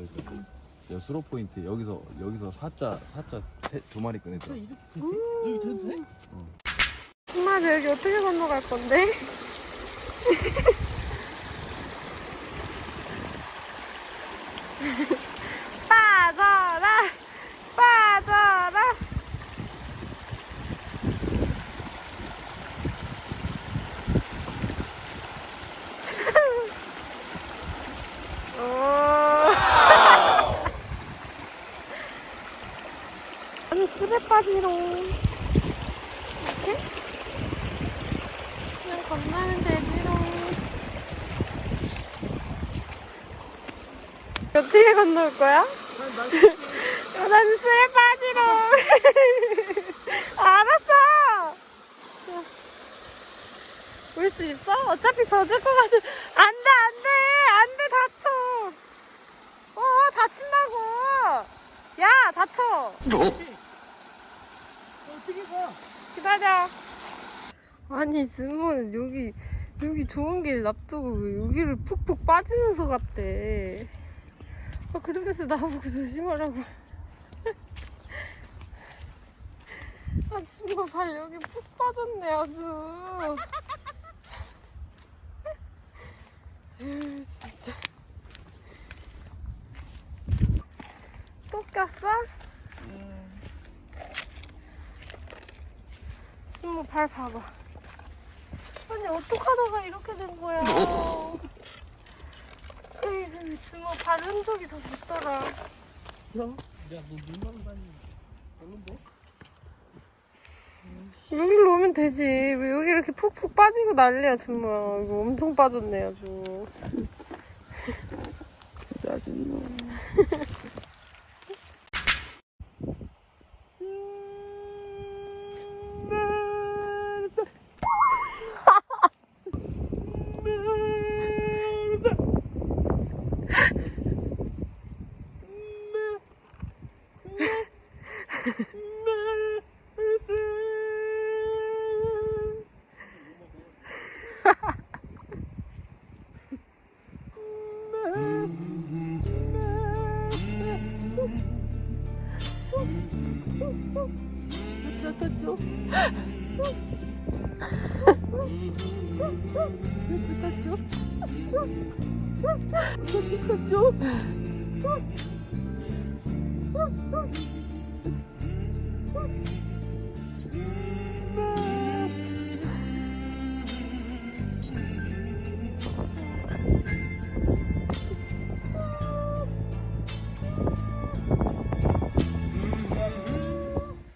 포인트 뭐 있어? 야 수로 포인트 여기서 여기서 사자 사자 세, 두 마리 꺼냈어. 이렇게 돼? 여기 돼도 돼? 정말 여기 어떻게 건너갈 건데? 빠져라! 빠져라! 오. 아니, 술에 빠지롱. 이렇게? 그냥 건너면 되지롱. 어떻게 건널 거야? 난 술에 빠지롱. 알았어. 올 수 있어? 어차피 젖을 것 같은. 안 돼, 안 돼! 안 돼, 다쳐! 어, 다친다고! 야, 다쳐! 기다려. 아니 지문 여기 여기 좋은 길 놔두고 왜 여기를 푹푹 빠지면서 갔대. 아 그러면서 나보고 조심하라고. 아 지금 발 여기 푹 빠졌네 아주. 에휴, 진짜. 또 꼈어? 스모 발 봐봐. 아니 어떡하다가 이렇게 된 거야. 에이, 스모 발 흔적이 저기 있더라. 야, 너 물만 다니. 얼른 뭐? 여기로 오면 되지. 왜 여기 이렇게 푹푹 빠지고 난리야 정말. 이거 엄청 빠졌네 아주. 짜증나. 됐죠 됐죠 됐죠 됐죠 됐죠 됐죠